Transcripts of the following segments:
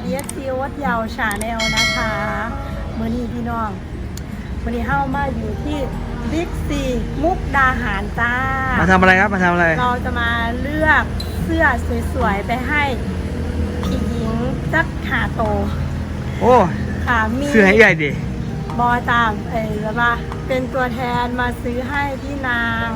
วัสดีซีวัดยาวชาแนลนะคะมือนี้พี่น้องวันนี้เข้ามาอยู่ที่บิ๊กซีมุกดาหารจ้า มาทำอะไรครับมาทำอะไร เราจะมาเลือกเสื้อสวยๆไปให้พี่หญิงจักขาโต โอ้ค่ะมีเสื้อให้ใหญ่ดิ บอตามเออแล้วว่าเป็นตัวแทนมาซื้อให้พี่นาง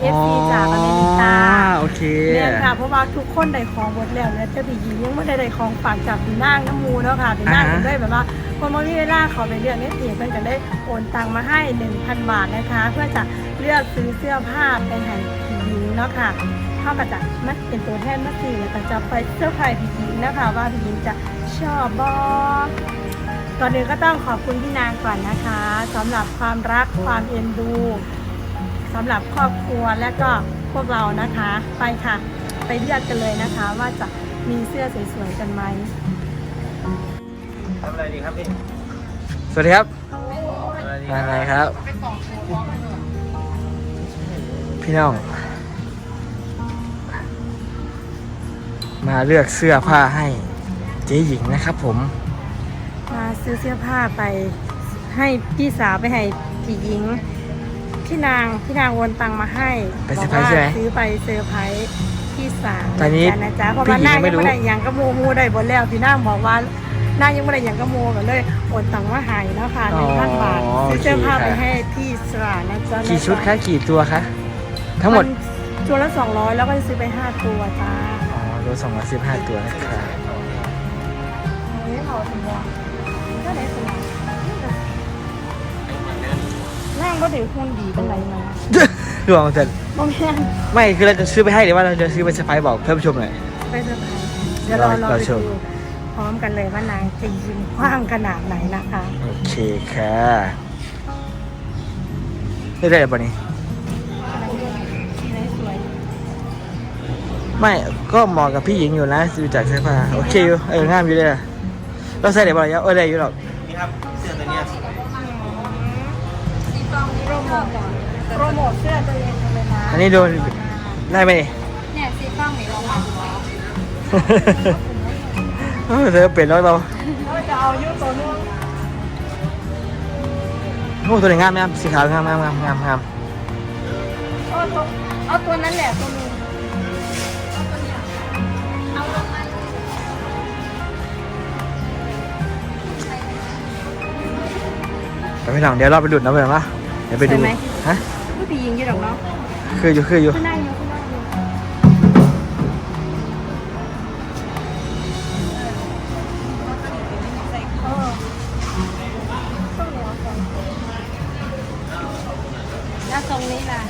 เอฟซีจากอเมริกาโอเคเนี่ยค่ะเพราะว่าทุกคนได้ของหมดแล้วเนี่ยแต่พี่หญิงยังไม่ได้ได้ของฝากจากพี่นางน้ำมูเนาะค่ะพี่นางอ่าฮะก็ได้แบบว่าพอมามีเวลาเขาไปเลือกเนี่ยเพจเพิ่นก็ได้โอนตังมาให้ 1,000 บาทนะคะ เพื่อจะเลือกซื้อเสื้อผ้าไปให้พี่หญิงเนาะค่ะเท่ากับจะมันเป็นตัวแทนมาซื้อแล้วก็จะไปเสื้อผ้าพี่หญิงนะคะว่าพี่หญิงจะชอบบอ ก่อนอื่นก็ต้องขอบคุณพี่นางก่อนนะคะสำหรับความรักความเอ็นดูสำหรับครอบครัวและก็พวกเรานะคะ ไปค่ะ ไปเลือกกันเลยนะคะ ว่าจะมีเสื้อสวยๆกันไหมทำอะไรดีครับพี่สวัสดีครับทำอะไรดีมาไงครับ พี่น้อง มาเลือกเสื้อผ้าให้เจ๊หญิงนะครับผมมา ซื้อเสื้อผ้าไปให้พี่สาวไปให้พี่หญิงพี่นางพี่นางโอนตังมาให้ไปเซอร์ไพรส์ใช่ไหมบอกว่าซื้อไปเซอร์ไพรส์พี่สาวตอนนี้นะจ๊ะเพราะพี่ว่าหญิงนางไม่ยังรู้ ไม่ได้หยังกระโมมูได้หมดแล้วพี่นางบอกว่านางยังไม่ได้หยังกระโมกันเลยโอนตังมาให้เนาะค่ะหนึ่งพันบาทซื้อเสื้อผ้าไปให้พี่สาวนะจ๊ะกี่ชุดคะกี่ตัวคะทั้งหมดนตัวละสองร้อยแล้วก็จะซื้อไปห้าตัวจ้าอ๋อรวมสองร้อยสิบห้าตัวนะครับเฮ้ยเขาถึงว่า ก็ได้สมองนั่งก็ถือคุณดีเป็นไรมารวมกันโมเมนไม่คือเราจะซื้อไปให้หรือว่าเราจะซื้อไปเซอร์ไพรส์บอกเพื่อนผู้ชมหน่อยไปเซอร์ไพรส์เดี๋ยวเรารอรอไปชดูมพร้อมกันเลยว่านางจะยิ้มกว้างขนาดไหนนะคะ โอเคค่ะได้ได้ปะนี่สวยไม่ก็เหมาะกับพี่หญิงอยู่นะดูจากเสื้อผ้าโอเคอยู่เอองามอยู่เลยอะ เราใส่ได้บ่อยเออได้อยู่หรอกนี่ครับเสื้อตัวเนี้ยสวยโปรโมทก่อนโปรโมทเสื้อตัวเองกันเลยนะอันนี้โดนได้ไหมนี่เนี่ยซีฟ้องหนีลงมาดูแล้วเออเธอเปลี่ยนแล้วเราเราจะเอายุตัวนู้นโอ้ตัวไหนงามงามสีขาวงามงามงามงามงามเอาตัวเอาตัวนั้นแหละตัวนึง แต่พี่หลังเดี๋ยวเราไปดูดน้ำเลยมั้ยเดี๋ยวไปดูฮะ ผู้ผียิงอยู่ดอกเนาะคืออยู่คืออยู่ ขึ้นนั่งอยู่ขึ้นนั่งอยู่เออต้องเหนียวก่อนแล้วตรงนี้ล่ะ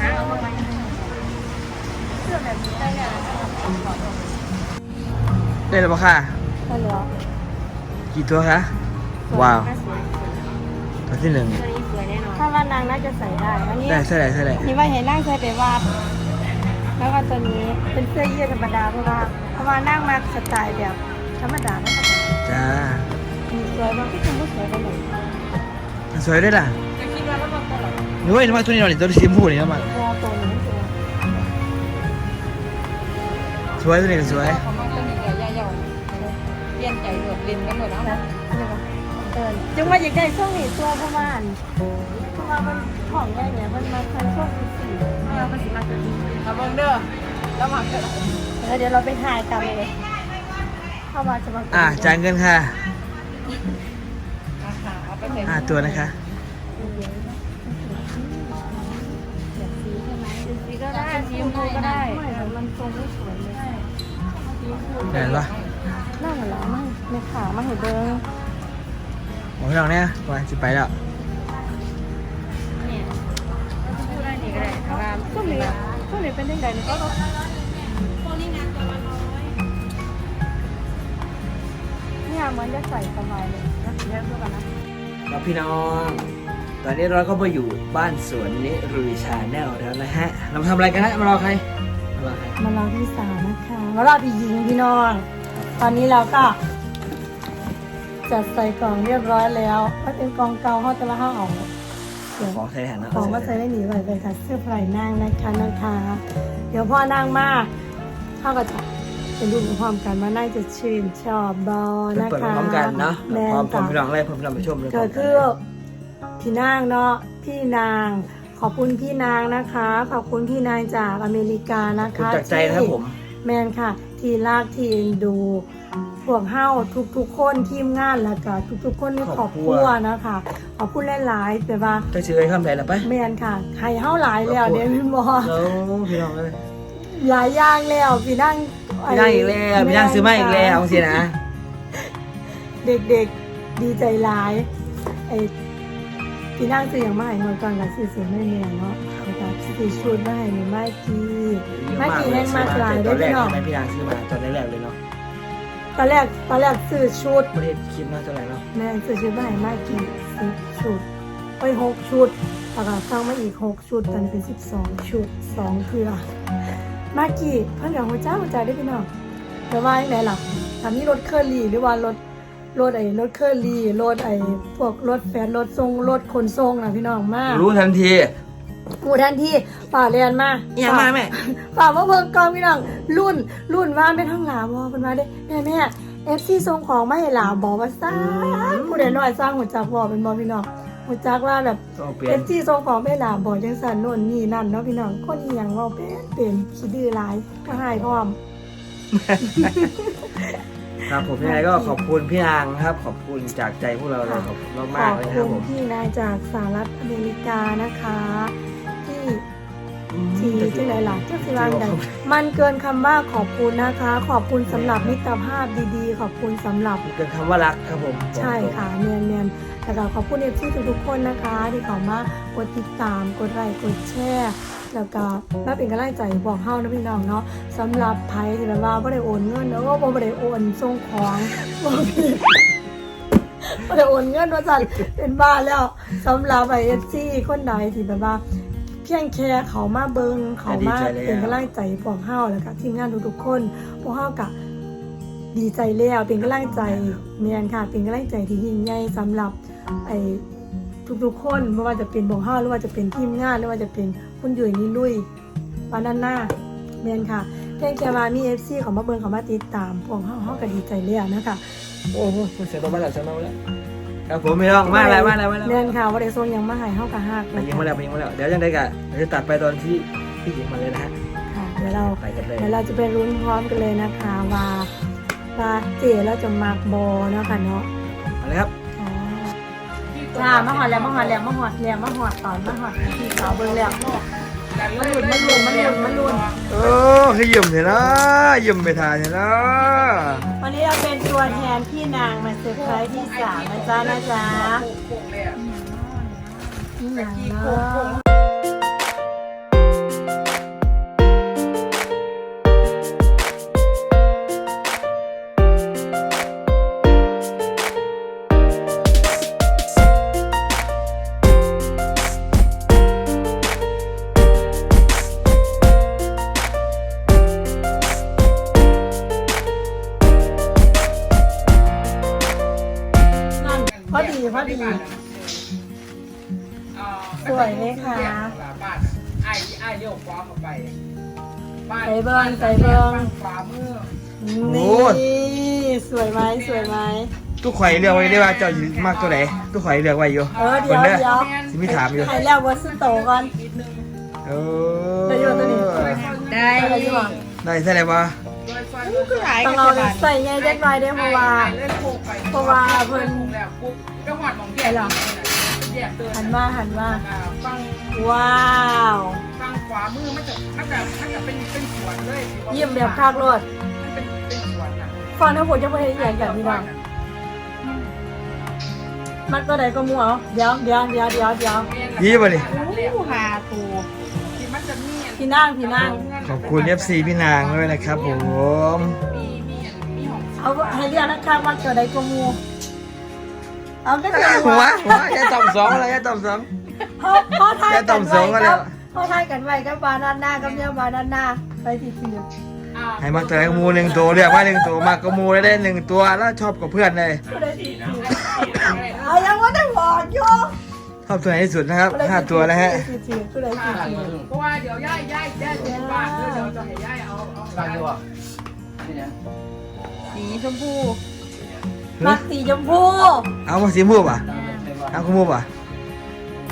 หาเอามาไว้เสื้อแบบนี้ได้เนี่ยได้แล้วปะค่ะก็เหลือ กี่ตัวคะว้าวตัวที่หนึ่งตัวนี้สวยแน่นอนถ้าว่านางน่าจะใส่ได้อันนี้ได้เท่าไหร่เท่าไหร่นี่ว่าเห็นนั่งใส่ไปวาดแล้วก็ตัวนี้เป็นเสื้อยืดธรรมดาเพราะว่าเพราะว่านั่งมาสไตล์แบบธรรมดาไม่ธรรมดาจ้ามีสวยบางที่คุณก็สวยไปหน่อยสวยด้วยล่ะจะคิดว่ามันเป็นตัวไหนหนูว่าทำไมตัวนี้เราเนี่ยตัวสีชมพูนี่นะมันรอตัวนี้ตัวสวยตัวนี้ก็สวยเขามาเรื่องนี้เลยย่าเยาเป ลี่ยนใจเดือดลินกันหมดแล้วนะนี่ปะเดินจังว่าอยากได้ช่วงนี้ตัวประมาณเพราะว่ามันของใหญ่เนี่ยมันมาใช้ช่วงสีสีเราเป็นสีมาตัวนี้เอาเบิ่งเด้อแล้วมาเกิดแล้วเดี๋ยวเราไปถ่ายกันเลยเข้ามาจะมาอะจ่ายเงินค่ะอาหารเอาไปใส่ห้าตัวนะคะสีก็ได้สีชมพูก็ได้ไม่แต่มันทรงไม่สวยเลยเห็นปะ น่าเหมือนเราไม่ในขามาเห็นเบิ้งหมอพี่น้องเนี่ยไปสิไปแล้วพูดได้นี่ก็ได้เอางามช่วงนี้ช่วงนี้เป็นยังไงเนี่ยก็เนี่ยเหมือนจะใส่สบายเลยนะเดี๋ยวดูกันนะครับพี่น้อง ตอนนี้เราก็มาอยู่บ้านสวนนิรุยชาแนลแล้วนะฮะ เราทำอะไรกันฮะมารอใครมารอใครมารอพี่สาวนะคะมารอพี่หญิงพี่น้อง ตอนนี้เราก็ จัดใส่กล่องเรียบร้อยแล้วก็เป็นกล่องเก่าเขาจะมาห้าออกเดี๋ยวของใส่แทนนะของมาใส่ได้หนีไว้เลยค่ะเสื้อไผ่นางนะคะนะคะ เดี๋ยวพ่อนางมาเขาก็จะเป็นดูพร้อมกันว่าน่าจะชื่นชอบบอเปิดนะเปิดคะพร้อมกันเนาะแมพร้อมนพร้อมจ้ะพี่น้องอะไรพร้อมพี่น้องไปชมเลยก็คือพี่นางเนาะพี่นางขอบคุณพี่นางนะคะ ขอบคุณพี่นางจากอเมริกานะคุณคะจากใจนะครับผม แมนค่ะ ที่รักที่เอ็นดู พวกเฮาทุกๆคนทีมงานแล้วก็ทุกๆ คนในครอบครัวนะคะ ขอบคุณหลายๆแต่ว่าจะซื้อไอ้ข้ามไหนล่ะไปแมนค่ะใครเฮาหลายแล้วเดี๋ยวพี่บอแล้วพี่น้องเลยหลายอย่างแล้วพี่นั่งพี่นั่งอีกแล้วพี่นั่งซื้อมาอีกแล้วสินะ เด็กๆดีใจหลายไอ้พี่นั่งซื้ออย่างมาให้หน่อยก่อนกับซื้อเสียไม่เมียเนาะ แล้วก็ซื้อชุดมาให้หนูไม่กี่ไม่กี่แห้งมากหลายตได้อนแรพี่กน้อง ใช่ไหมพี่นางซื้อมาตอนแรกๆเลยเนาะตอนแรกตอนแรกซื้อชุดไม่ได้คิดมาเท่าไหร่เนาะแม่ซื้อชุดมาให้ไม่กี่สิบชุดไปหกชุดแล้วก็สร้างมาอีกหกชุดตอนนี้เป็นสิบสองชุดสองเครือมากี่เพิ่นกับหัวเจ้าหัวใจได้พี่น้องแต่ว่าไหนล่ะถ้ามีรถเคอรี่หรือว่ารถรถไอ้รถเคอรี่รถไอ้พวกรถแฟนรถทรงรถขนส่งนะพี่น้องมาก รู้ทันที หมู่ทันที่ป่าเรียนมาอหยังมาแม่ป่าว่าเพิ่งกองพี่น้องรุ่นรุ่นว่าเป็นห้องหลาวอเป็นมาได้แม่แม่เอฟซีส่งของมาให้หลาบอกว่าซ่าผู้ใดน้อยสร้างหัวจักบอกเป็นบอพี่น้องหัวจักว่าแบบต้องเปลี่ยเอนฟซีส่งของไม่หลาบอกจังสันโน่นนี่นั่นเนาะพี่น้องคนอีหยังเว่าเป็นเป็นขี้ดื้อหลายก็ให้พร้อมครับผมยังไงก็ขอบคุณพี่นางครับ ขอบคุณจากใจพวกเราเลยขอบคุณขมากอบๆเลยนะครับคุผณมพี่นายจากสหรัฐอเมริกานะคะที่ ทีจังไรล่ะจังสิวางใดมันเกินคำว่าขอบคุณนะคะ ขอบคุณสำหรับมิตรภาพดีๆ ขอบคุณสำหรับ เกินคำว่ารักครับผมใช่ค่ะเนียนเนียนๆแล้วก็ขอบคุณเอฟซีทุกๆคนนะคะ ที่เข้ามากดติดตามกดไลค์กดแชร์แล้วก็มาเป็นกำลังใจบอกเฮานะพี่น้องเนาะสำหรับไผที่แบบว่าบ่ได้โอนเงินแล้วก็บ่ได้โอนส่งของบ่ผิดบ่ได้โอนเงินว่าซั่นเป็นบ้าแล้วสำหรับไอเอฟซีคนใดที่แบบว่า เพียงแค่เขามาเบิงเขามาเป็นกำลังใจพวกเฮาแล้วก็ทีมงานทุกๆคนพวกเฮาก็ดีใจแล้วเป็นกำลังใจเมียนค่ะ เป็นกำลังใจที่ยิ่งใหญ่สำหรับไอ้ทุกๆคนไม่ว่าจะเป็นบงห้าหรือว่าจะเป็นทีมงานหรือว่าจะเป็นคุณยุ้ยนี่ลุยปานันหน้าเมียนค่ะเพียงแค่ว่ามีเอฟซีเขามาเบิ่งเขามาติดตามพวกเฮาเฮาก็ดีใจแล้วนะคะโอ้โหเสียงมาแล้วเสียงมาแล้ว ครับผมพี่น้องมาแล้วมาแล้วมาแล้วเมียนค่ะว่าได้ส่งหยังมาให้เฮาก็ฮักไปนะยิงคะมาแล้วไปยิงมาแล้วเดี๋ยวยังได้กะเดี๋ยวจะตัดไปตอนที่พี่หญิงมาเลยนะฮะค่ะเดี๋ยวเราไปกันเลยเดี๋ยวเราจะไปรุ้นพร้อมกันเลยนะคะว่าว่าเจแล้วจะมักบอเนาะค่ะเนาะมาเลยครับจ้ามาหอดแล้วมาหอดแล้วมาหอดแล้วมาหอดตอนมาหอดที่สาวเบิ่งแล้วมันหลุดมันหลุดมันหลุดมันหลุดโอ้ขยิมเถอะนะยิมไปทานเถอะนะวันนี้เราเป็น ตัวแทนพี่นางมาเซอร์ไพรส์ที่สามนะจ๊ะนะจ๊ะพี่นางเนาะ ไอ้เลี้ยวขวาเข้าไปบ้านใส่เบิ้งใส่เบิ้งขวามือนี่สวยไหมสวยไหม ทุกข่อยเลือกไว้ได้ว่าเจ้าอยู่มากตัวไหนทุกข่อยเลือกไว้อยู่เออเดี๋ยวคนด้อเดี๋ยวสิมีถามอยู่ให้แล้ววัสโตก่อนโอ้ได้อยู่ตัวนี้ ได้อะไรอยู่อะได้ใช่ไหมวะโดยฟันคือหลายต้องเอาใส่ไงเด็กน้อยได้เพราะว่าเล่นโคกไปเพราะว่าเพิ่น แล้วปุ๊บจังหวัดหนองแยกแยกเตือน หันมาหันมาฟังว้าวฟังขวามือมันจะมันจะมันจะเป็นเป็นสวนเลยเยี่ยมแบบคากรถมันเป็นเป็นสวนอะฟังทั้งหมดจะไม่ได้อย่างกันพี่น้องมัดตัวใดก็มัวเอาเดี๋ยวเดี๋ยวเดี๋ยวเดี๋ยวเดี๋ยวยี่ป่ะนี่ผู้หาตัวที่มันจะมีพี่นั่งพี่นั่งขอบคุณ FC พี่นางด้วยนะครับผมมีมีมีของเอาให้เรียกนะครับมัดตัวใดก็มัว เอาก็เดี๋ยวหัวหัวแค่ต่ำสองอะไรแค่ต่ำสองพ่อพ่อทายแค่กันต่ำสองก็ไว้แล้ควรับพ่อทายกันไว้กับบานาน่ากับเนี่ยบานาน่าไปที่ฟิลิปให้มักตัวไหนก็มูหนึ่งตัวเรียกว่าหนึ่งตัวมากก็มูได้ได้หนึ่งตัวแล้วชอบกับเพื่อนเลย ก็ได้ที่ฟิลิปเอายังว่าได้บอกโยชอบตัวไหนที่สุดนะครับห้าตัวแล้วฮะก็ได้ที่ฟิลิปเพราะว่าเดี๋ยวย่ายย่ายย่ายจะบ้านเดี๋ยวจะให้ย่ายเอาเอา ฟังดูอะยังสีชมพู มักสีชมพู เอามาสีม่วงป่ะตามไปว่าเอาคุณม่วงป่ะ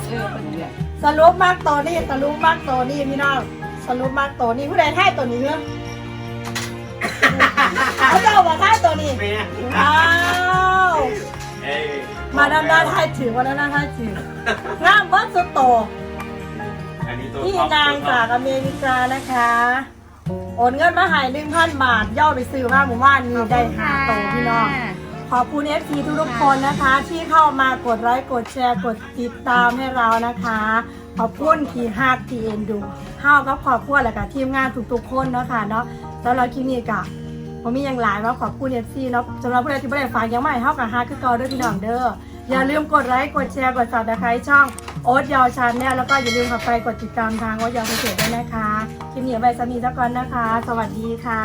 เออเป็นเนี่ยสรุปมากตัวนี้สรุปมากตัวนี้พี่น้องสรุปมากตัวนี้ผู้ใดท่ายตัวนี้เหรอเขาจะเอามาท่ายตัวนี้เป็นยังว้าวเอ้ยมาด้านหน้าท่ายถือมาด้านหน้าท่ายถืองามเบิร์ดสุดโตอันนี้ตัวพี่ท็อปนางจากอเมริกานะคะโอนเงินมาให้หนึ่งพันบาทย่อไปซื้อมาหมู่บ้านนี้ได้หาโตพี่น้อง ขอบคุณเอฟซีทุกๆคนนะคะ ที่เข้ามากดไลค์กดแชร์กดติดตามให้เรานะคะ ขอบคุณที่ฮักที่เอ็นดูเฮากับขอบคุณและกับทีมงานทุกๆคนเนาะคะเนาะแล้วเราคลิปนี้กะผมมีอย่างหลายว่าขอบคุณเอฟซีเนาะสำหรับผู้ใดที่ไม่ได้ฝากยังไม่เฮากับฮักคือเก่าด้วยพี่น้องเด้ออย่าลืมกดไลค์กดแชร์กดซับสไครต์ช่องโอ๊ตยาวชาแนลแล้วก็อย่าลืมเข้าไปกดติดตามทางโอ๊ตยาวเพจด้วยนะคะคลิปนี้เอาไว้สมีสักก่อนนะคะ สวัสดีค่ะ